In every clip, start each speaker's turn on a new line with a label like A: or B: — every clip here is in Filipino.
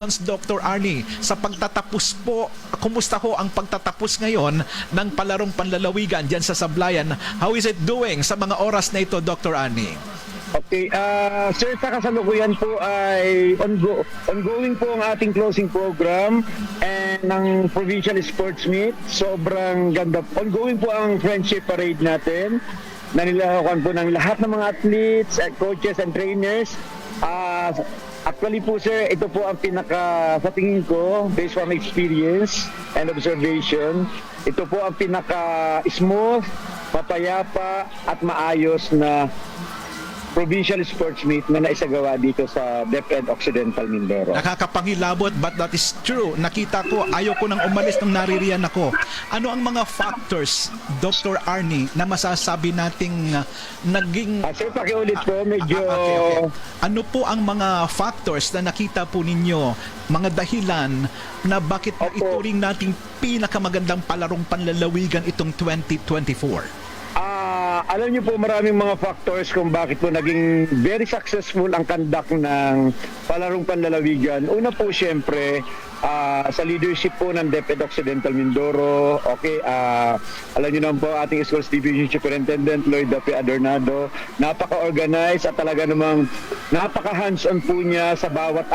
A: Dr. Arnie, sa pagtatapos po, kumusta ho ang pagtatapos ngayon ng palarong panlalawigan dyan sa Sablayan? How is it doing sa mga oras na ito, Dr. Arnie?
B: Okay, ah sir, sa kasalukuyan po ay ongo, ongoing po ang ating closing program and ng Provincial Sports Meet. Sobrang ganda. Ongoing po ang friendship parade natin na nilahakan po ng lahat ng mga athletes, coaches and trainers. Ah, actually po sir, ito po ang pinaka sa tingin ko based on experience and observation. Ito po ang pinaka smooth, mapayapa at maayos na provincial sports meet na naisagawa dito sa DepEd Occidental Mindoro.
A: Nakakapangilabot but that is true. Nakita ko, ayaw ko nang umalis nung naririyan ako. Ano ang mga factors, Dr. Arnie, na masasabi nating uh, naging...
B: Ah, sir, pakiulit po, medyo...
A: Ah, okay, okay. Ano po ang mga factors na nakita po ninyo, mga dahilan na bakit
B: Opo.
A: ituring nating pinakamagandang palarong panlalawigan itong 2024?
B: Alam niyo po maraming mga factors kung bakit po naging very successful ang conduct ng palarong panlalawigan. Una po siyempre ah, sa leadership po ng DepEd Occidental Mindoro. Okay, ah, alam niyo naman po ating Schools Division Superintendent Lloyd Dape Adornado. Napaka-organized at talaga namang napaka-hands-on po niya sa bawat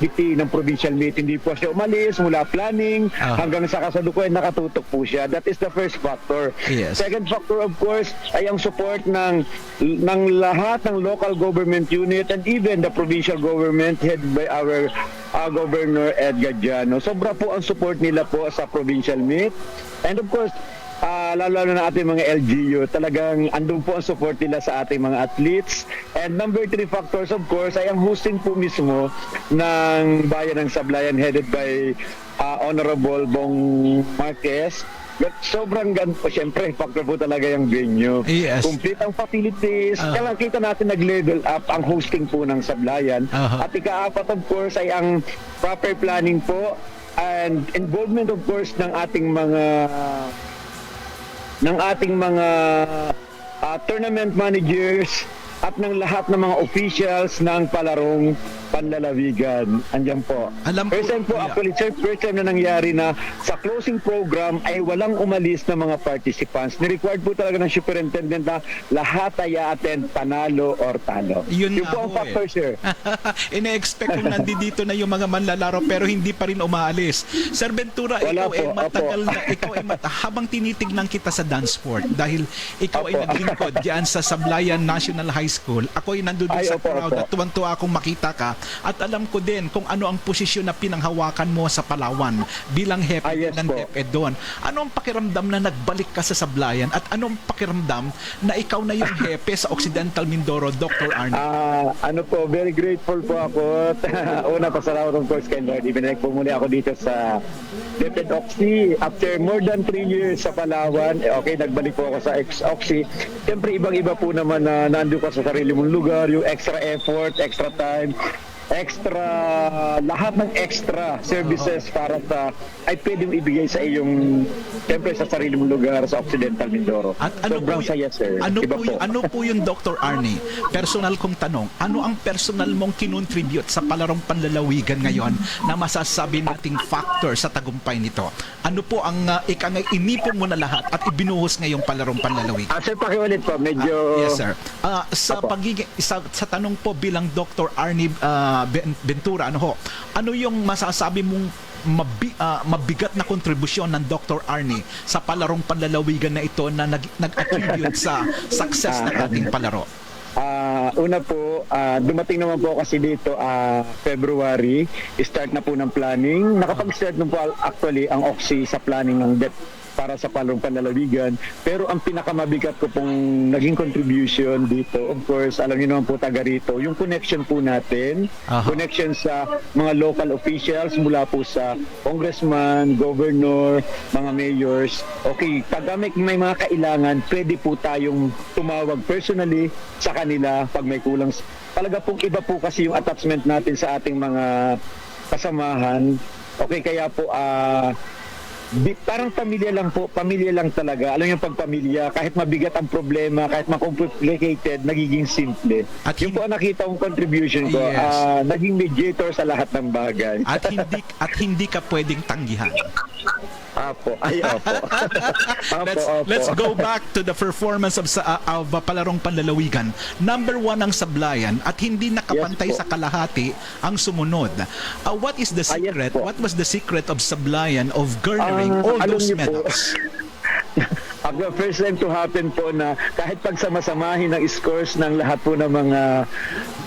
B: activity ng provincial meet. Hindi po siya umalis mula planning
A: Ah.
B: hanggang sa kasalukuyan nakatutok po siya. That is the first factor.
A: Yes.
B: Second factor of course ay ang support ng ng lahat ng local government unit and even the provincial government head by our uh, Governor Edgar Jano. Sobra po ang support nila po sa provincial meet. And of course, ah, lalo na ating mga LGU, talagang andun po ang support nila sa ating mga athletes. And number three factors of course ay ang hosting po mismo ng Bayan ng Sablayan headed by ah, Honorable Bong Marquez. But sobrang gan po, syempre, factor po talaga yung venue.
A: Yes.
B: Complete ang facilities.
A: Ah.
B: Kaya kita natin nag-level up ang hosting po ng Sablayan.
A: Aha.
B: At ikaapat of course ay ang proper planning po and involvement of course ng ating mga ng ating mga ah, tournament managers at ng lahat ng mga officials ng palarong panlalawigan. Andiyan po.
A: Alam
B: first time po,
A: Yeah.
B: actually, sir, first time na nangyari na sa closing program ay walang umalis na mga participants. Ni-required po talaga ng superintendent na lahat ay attend panalo or talo.
A: Yun
B: Yun po ang
A: ho
B: factor,
A: eh.
B: sir.
A: Ine-expect kong nandito na yung mga manlalaro pero hindi pa rin umaalis. Sir Ventura, ikaw
B: Wala po,
A: ay
B: opo.
A: matagal na, ikaw ay mata, habang tinitignan kita sa dance sport dahil ikaw ay
B: Opo.
A: naglingkod diyan sa Sablayan National High School. Ako ay nandun
B: Ay,
A: sa
B: opo,
A: crowd
B: opo.
A: at tuwang-tuwa akong makita ka at alam ko din kung ano ang posisyon na pinanghawakan mo sa Palawan bilang hepe
B: Ah, yes
A: ng. DepEd doon. Ano ang pakiramdam na nagbalik ka sa Sablayan at ano ang pakiramdam na ikaw na yung hepe sa Occidental Mindoro, Dr. Arnie?
B: Ah, ano po, very grateful po ako. Una, pasalamat of course kay Lord. Ibinalik po muli ako dito sa DepEd Oxy. After more than 3 years sa Palawan, eh, okay, nagbalik po ako sa ex-Oxy. Siyempre, ibang-iba po naman na nandun ka sa sarili mong lugar, yung extra effort, extra time, extra, lahat ng extra services para sa, ay pwedeng ibigay sa iyong, siyempre sa sarili mong lugar sa Occidental Mindoro.
A: At ano
B: Sobrang
A: po,
B: saya, sir.
A: Ano
B: Iba
A: po, y- ano po yung Dr. Arnie? Personal kong tanong, ano ang personal mong kinontribute sa palarong panlalawigan ngayon na masasabi nating factor sa tagumpay nito? Ano po ang uh, ikangay inipon mo na lahat at ibinuhos ngayong palarong panlalawigan?
B: Ah, sir, pakiulit po. Medyo...
A: Yes, sir. Ah, sa
B: Opo.
A: pagiging sa, sa tanong po bilang Dr. Arnie ah, Ben- Ventura, ano ho? Ano yung masasabi mong mabi, ah, mabigat na kontribusyon ng Dr. Arnie sa palarong panlalawigan na ito na nag, nag-attribute sa success ng ating palaro?
B: Ah, una po, ah, dumating naman po kasi dito ah, February, start na po ng planning. Nakapag-start na po actually ang OXY sa planning ng DEP para sa palong panlalawigan. Pero ang pinakamabigat ko pong naging contribution dito, of course, alam niyo naman po taga rito, yung connection po natin,
A: Aha.
B: connection sa mga local officials mula po sa congressman, governor, mga mayors. Okay, pag may, may mga kailangan, pwede po tayong tumawag personally sa kanila pag may kulang. Talaga pong iba po kasi yung attachment natin sa ating mga kasamahan. Okay, kaya po ah Di, parang pamilya lang po, pamilya lang talaga. Alam niyo pag pamilya, kahit mabigat ang problema, kahit ma-complicated, nagiging simple.
A: At
B: Yun po ang nakita kong contribution ko.
A: Yes.
B: Ah, naging mediator sa lahat ng bagay.
A: At hindi at hindi ka pwedeng tanggihan.
B: Apo, ay opo. Apo,
A: let's
B: opo.
A: let's go back to the performance of sa uh, of uh, palarong panlalawigan. Number one ang sablayan at hindi nakapantay
B: Yes po.
A: sa kalahati ang sumunod. Uh, what is the
B: Ah, yes
A: secret?
B: po.
A: what was the secret of sablayan of garnering
B: Ah,
A: all those
B: niyo po,
A: medals?
B: Ako, first time to happen po na kahit pagsamasamahin ng scores ng lahat po ng mga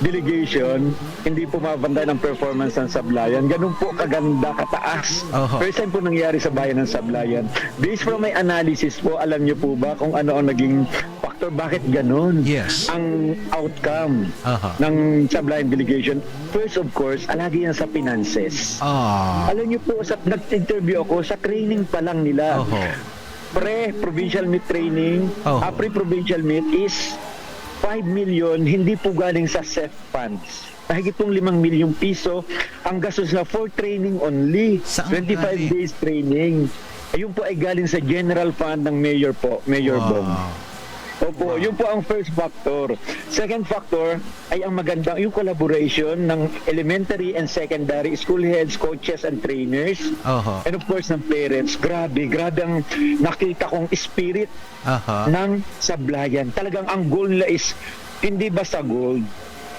B: delegation, hindi po mabantay ng performance ng Sablayan. Ganun po kaganda, kataas.
A: Oho.
B: First time po nangyari sa bayan ng Sablayan. Based from my analysis po, alam niyo po ba kung ano ang naging factor, bakit ganun?
A: Yes.
B: Ang outcome
A: Aha.
B: ng Sablayan delegation, first of course, alagi yan sa finances.
A: Ah.
B: Alam niyo po, sa, nag-interview ako, sa training pa lang nila
A: Oho.
B: Pre-provincial meet training,
A: Oh.
B: ah, pre-provincial meet is 5 million, hindi po galing sa SEF funds. Mahigit pong 5 milyong piso ang gastos na for training only.
A: Saan
B: 25
A: galing?
B: days training. Ayun po ay galing sa general fund ng mayor po, Mayor Bong.
A: Wow.
B: Opo, yun po ang first factor. Second factor ay ang magandang yung collaboration ng elementary and secondary school heads, coaches, and trainers.
A: Oho.
B: And of course, ng parents. Grabe, grabe ang nakita kong spirit
A: Aha.
B: ng sablayan. Talagang ang goal nila is hindi basta gold,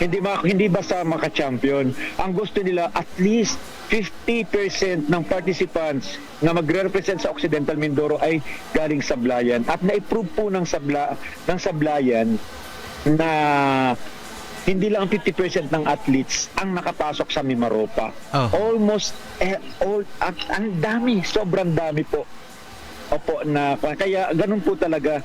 B: hindi ma hindi basta maka-champion. Ang gusto nila at least 50% ng participants na magre-represent sa Occidental Mindoro ay galing Sablayan at na-approve po ng Sabla ng Sablayan na hindi lang 50% ng athletes ang nakapasok sa Mimaropa.
A: Oh.
B: Almost eh, all at ang dami, sobrang dami po. Opo na kaya ganun po talaga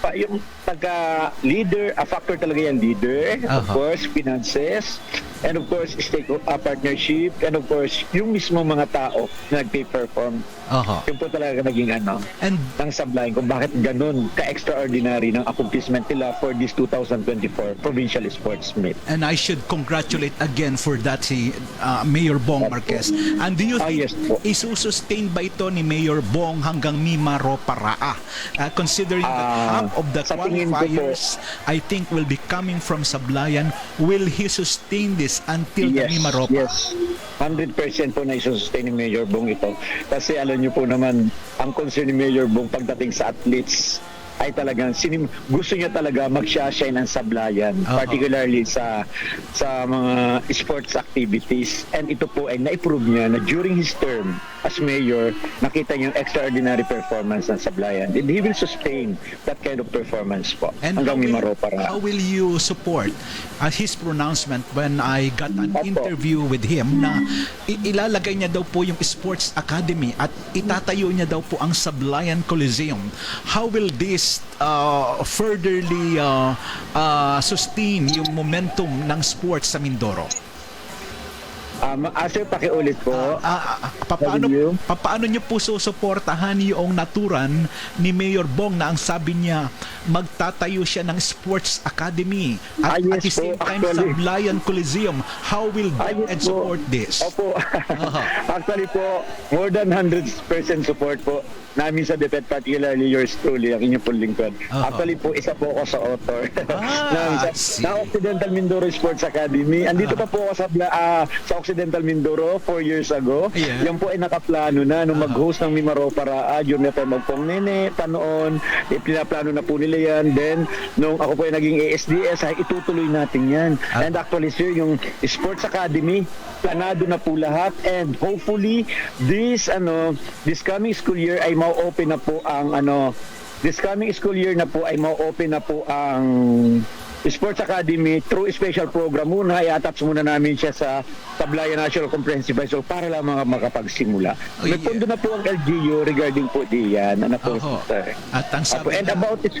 B: pa yung pagka leader, a factor talaga yan leader, of
A: Aha.
B: course, finances, and of course, stake uh, partnership, and of course, yung mismo mga tao na nagpe-perform.
A: Oho.
B: Yun po talaga naging ano,
A: And
B: ng sablayan kung bakit ganun ka-extraordinary ng accomplishment nila for this 2024 Provincial Sports Meet.
A: And I should congratulate again for that si uh, Mayor Bong Marquez. And do you
B: Ah,
A: think
B: yes po.
A: isusustain ba ito ni Mayor Bong hanggang Mimaro Paraa? Uh, considering that
B: Ah,
A: of the
B: sa
A: qualifiers I think will be coming from Sablayan, will he sustain this until the Mimaropa?
B: Yes. 100% po na isustain ni Mayor Bong ito. Kasi alam niyo po naman, ang concern ni Mayor Bong pagdating sa athletes ay talagang sinim, gusto niya talaga mag-shine ang sablayan
A: Oo.
B: particularly sa sa mga sports activities and ito po ay na-approve niya na during his term as mayor nakita niya yung extraordinary performance ng sablayan and he will sustain that kind of performance po
A: And
B: hanggang
A: how will,
B: Mimaro para
A: how will you support uh, his pronouncement when I got an
B: Opo.
A: interview with him na ilalagay niya daw po yung Sports Academy at itatayo niya daw po ang Sablayan Coliseum. How will this uh, furtherly uh, uh, sustain yung momentum ng sports sa Mindoro?
B: Um, Asir pakiulit po
A: Ah, ah, papaano,
B: W?
A: papaano niyo po susuportahan yung naturan ni Mayor Bong na ang sabi niya magtatayo siya ng Sports Academy
B: Ah,
A: at,
B: yes
A: at the same
B: po,
A: time
B: actually.
A: sa Lion Coliseum. How will
B: Ah,
A: Bong
B: yes
A: and
B: po.
A: support this?
B: Opo.
A: Aha.
B: Actually po, more than 100% support po namin sa DepEd, particularly yours truly, ang inyong pong lingkod.
A: Aha.
B: Actually po, isa po ako sa author
A: Ah,
B: ng,
A: see.
B: ng Occidental Mindoro Sports Academy. Andito pa po ako sa, ah, sa Occidental Mindoro four years ago.
A: Yeah.
B: Yan po ay nakaplano na nung
A: Aha.
B: mag-host ng Mimaro para ah, time magpong nene, panoon, eh, pinaplano na po nila yan. Then, nung ako po ay naging ASDS, ay itutuloy natin yan.
A: Ah.
B: And actually, sir, yung Sports Academy, planado na po lahat and hopefully this ano this coming school year ay mau-open na po ang ano this coming school year na po ay mau-open na po ang Sports Academy through special program muna i-attach muna namin siya sa Tablaya National Comprehensive High School para lang mga makapagsimula.
A: Oh,
B: May
A: yeah.
B: pondo na po ang LGU regarding po diyan. Ano po?
A: At ang sabi
B: and
A: na-
B: about is,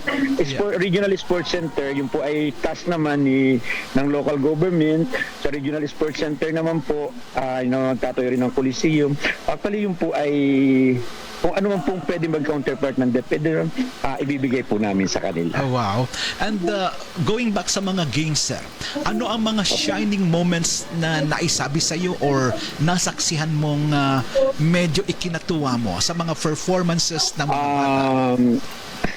B: sport, regional sports center, yung po ay task naman ni ng local government. Sa regional sports center naman po, ay uh, nagtatayo rin ng Coliseum. Actually, yung po ay kung ano man pong pwede mag-counterpart ng DepEd, ah, ibibigay po namin sa kanila.
A: Oh, wow. And uh, going back sa mga games, sir, ano ang mga shining moments na naisabi sa iyo or nasaksihan mong uh, medyo ikinatuwa mo sa mga performances ng mga bata?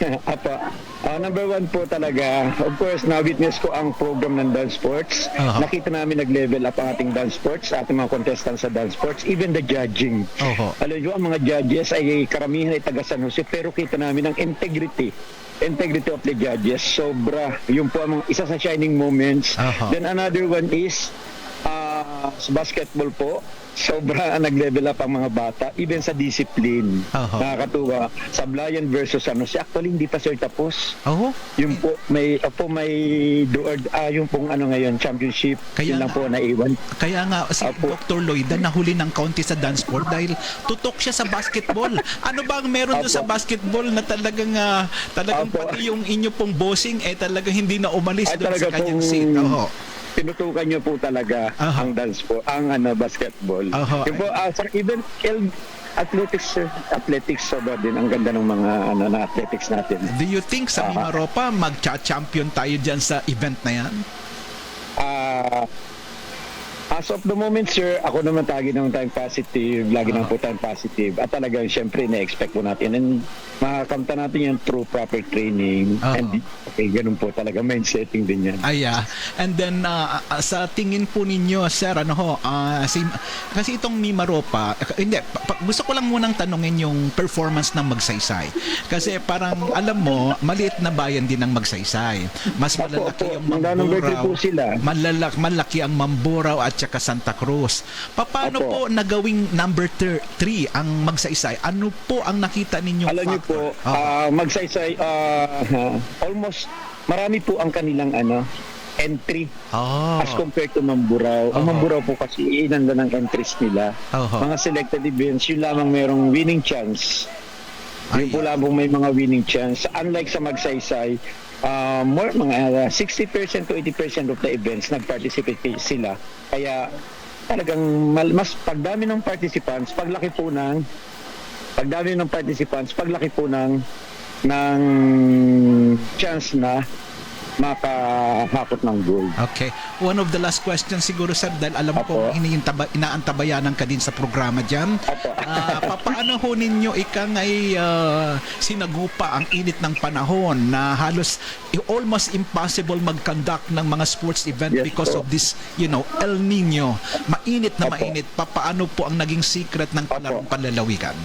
B: Apa, ah, number one po talaga, of course, na-witness ko ang program ng dance sports.
A: Aha.
B: Nakita namin nag-level up ang ating dance sports, ating mga contestants sa dance sports, even the judging.
A: Oho.
B: Alam nyo, ang mga judges ay karamihan ay taga San Jose, pero kita namin ang integrity integrity of the judges sobra yun po ang isa sa shining moments
A: Aha.
B: then another one is ah, sa basketball po sobra ang nag-level up ang mga bata even sa discipline
A: Aha.
B: nakakatuwa sa Blayan versus ano si actually hindi pa sir tapos
A: Oh,
B: yung po may po may do or ah, yung pong ano ngayon championship
A: Kaya
B: yun lang po naiwan
A: Kaya nga si
B: Apo.
A: Dr. Lloyd na nahuli ng county sa dance sport dahil tutok siya sa basketball. Ano ba ang meron doon sa basketball na talagang ah, talagang
B: Apo.
A: pati yung inyo pong bossing eh talagang hindi na umalis
B: Ay,
A: doon sa kanyang
B: pong-
A: seat. Oho.
B: Tinutukan niyo po talaga
A: Aha.
B: ang dance po, ang ano basketball.
A: Aha.
B: Yung po, ah, sir, even el- athletics, sir, athletics sobra din. Ang ganda ng mga ano na athletics natin.
A: Do you think sa
B: Aha.
A: Mimaropa magcha-champion tayo diyan sa event na yan?
B: Ah, as of the moment, sir, ako naman tagi ng time positive, lagi naman po time positive. At talagang syempre na-expect po natin. And makakamta natin yan through proper training.
A: Aha.
B: And okay, ganun po talaga. Mind setting din yan.
A: Ay, ah. And then, ah, sa tingin po ninyo, sir, ano ho, ah, si, kasi itong Mimaropa, eh, hindi, pa- gusto ko lang munang tanungin yung performance ng Magsaysay. Kasi parang, alam mo, maliit na bayan din ng Magsaysay. Mas malalaki
B: Magkano birthday
A: Mamburao.
B: po sila?
A: Malalak, malaki ang Mamburao at saka Santa Cruz. Paano
B: Opo.
A: po nagawing number 3 ang Magsaysay? Ano po ang nakita ninyong
B: Alam niyo po,
A: factor? Oo.
B: ah, magsaysay, ah, almost marami po ang kanilang ano, entry
A: Oh.
B: as compared to Mamburao. Ang
A: Oo.
B: Mamburao po kasi ilan na ng entries nila.
A: Oo.
B: Mga selected events, yun lamang merong winning chance. Yun po
A: Ay.
B: lamang may mga winning chance. Unlike sa magsaysay, ah, more mga ah, 60% to 80% of the events nag-participate sila. Kaya talagang mal- mas pagdami ng participants, paglaki po ng pagdami ng participants, paglaki po ng ng chance na makahakot ng gold.
A: Okay. One of the last questions siguro sir dahil alam
B: Apo.
A: ko iniintaba, inaantabayanan ka din sa programa diyan.
B: Apo.
A: Ah, papaano ho ninyo ikang ay ah, sinagupa ang init ng panahon na halos almost impossible mag-conduct ng mga sports event
B: Yes
A: because
B: po.
A: of this, you know, El Nino. Mainit na
B: Apo.
A: mainit. Papaano po ang naging secret ng palarong panlalawigan?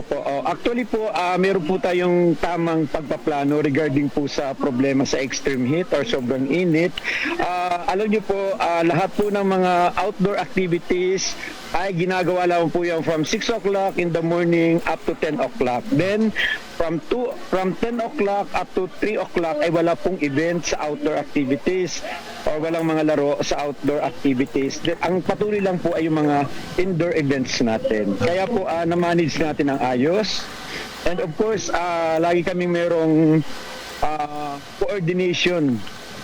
B: Opo, oh, actually po, ah, meron po tayong tamang pagpaplano regarding po sa problema sa extreme heat or sobrang init. Ah, alam niyo po, ah, lahat po ng mga outdoor activities ay ginagawa lang po yan from 6 o'clock in the morning up to 10 o'clock. Then, from 2, from 10 o'clock up to 3 o'clock ay wala pong event sa outdoor activities or walang mga laro sa outdoor activities. Ang patuloy lang po ay yung mga indoor events natin. Kaya po ah, na-manage natin ang ayos. And of course, ah, lagi kami merong ah, coordination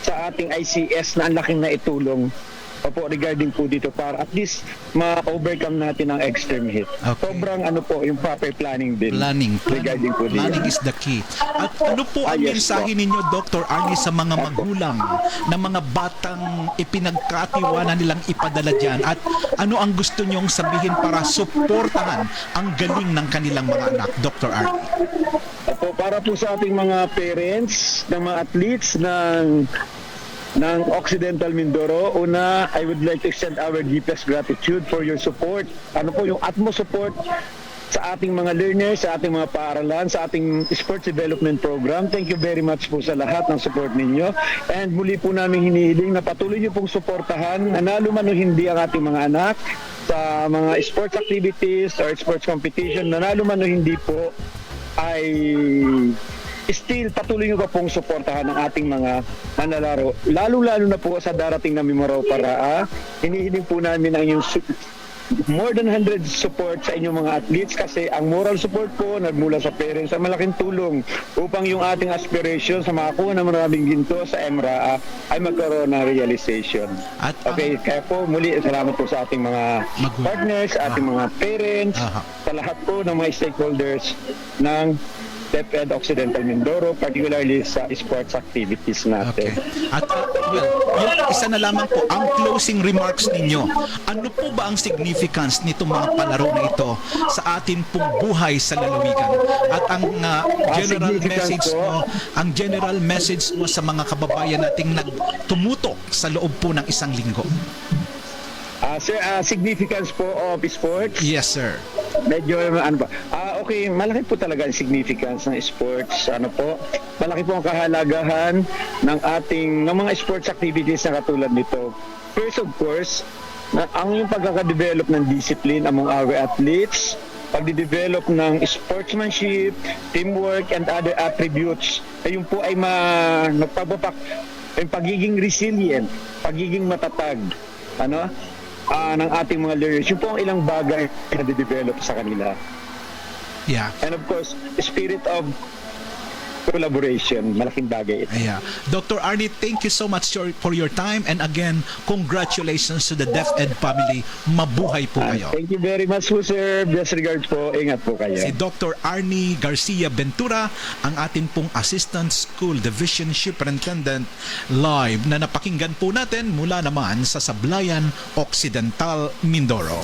B: sa ating ICS na ang laking na itulong Opo, regarding po dito para at least ma-overcome natin ang extreme heat.
A: Okay.
B: Sobrang ano po, yung proper planning din.
A: Planning.
B: Regarding po dito.
A: Planning is the key. At ano po ang
B: Ah, yes
A: mensahe
B: po.
A: ninyo, Dr. Arnie, sa mga magulang na mga batang ipinagkatiwala nilang ipadala dyan? At ano ang gusto nyong sabihin para suportahan ang galing ng kanilang mga anak, Dr. Arnie?
B: Opo, para po sa ating mga parents, ng mga athletes ng ng Occidental Mindoro, una, I would like to extend our deepest gratitude for your support. Ano po yung atmo support sa ating mga learners, sa ating mga paaralan, sa ating sports development program. Thank you very much po sa lahat ng support ninyo. And muli po namin hinihiling na patuloy niyo pong suportahan, nanalo man o hindi ang ating mga anak sa mga sports activities or sports competition, nanalo man o hindi po, ay still patuloy nyo pa pong suportahan ang ating mga manlalaro. Lalo-lalo na po sa darating na Mimaraw para ah, hinihiling po namin ang su- more than 100 support sa inyong mga athletes kasi ang moral support po nagmula sa parents ang malaking tulong upang yung ating aspiration sa makakuha ng maraming ginto sa EMRA ah, ay magkaroon ng realization.
A: At
B: okay, kaya po muli salamat po sa ating mga partners, ating mga parents,
A: Aha.
B: sa lahat po ng mga stakeholders ng DepEd Occidental Mindoro, particularly sa sports activities natin.
A: Okay. At uh, well, yung isa na lamang po, ang closing remarks ninyo. Ano po ba ang significance nitong mga palaro na ito sa atin pong buhay sa lalawigan? At ang uh, general message
B: po-
A: mo, ang general message mo sa mga kababayan nating nagtumutok sa loob po ng isang linggo.
B: Ah, sir, ah, significance po of sports.
A: Yes, sir.
B: Medyo ano ba? Ah, okay, malaki po talaga ang significance ng sports. Ano po? Malaki po ang kahalagahan ng ating ng mga sports activities na katulad nito. First of course, na, ang yung pagkakadevelop ng discipline among our athletes, pagde-develop ng sportsmanship, teamwork, and other attributes, ay yun po ay ma, nagpapapak, yung pagiging resilient, pagiging matatag, ano, ah, ng ating mga learners. Yun po ang ilang bagay na de-develop sa kanila.
A: Yeah.
B: And of course, spirit of collaboration, malaking bagay ito.
A: Yeah. Dr. Arnie, thank you so much for your time and again, congratulations to the DepEd family. Mabuhay po
B: Ah,
A: kayo.
B: thank you very much po, sir. Best regards po. Ingat po kayo.
A: Si Dr. Arnie Garcia Ventura, ang ating pong Assistant School Division Superintendent live na napakinggan po natin mula naman sa Sablayan Occidental, Mindoro.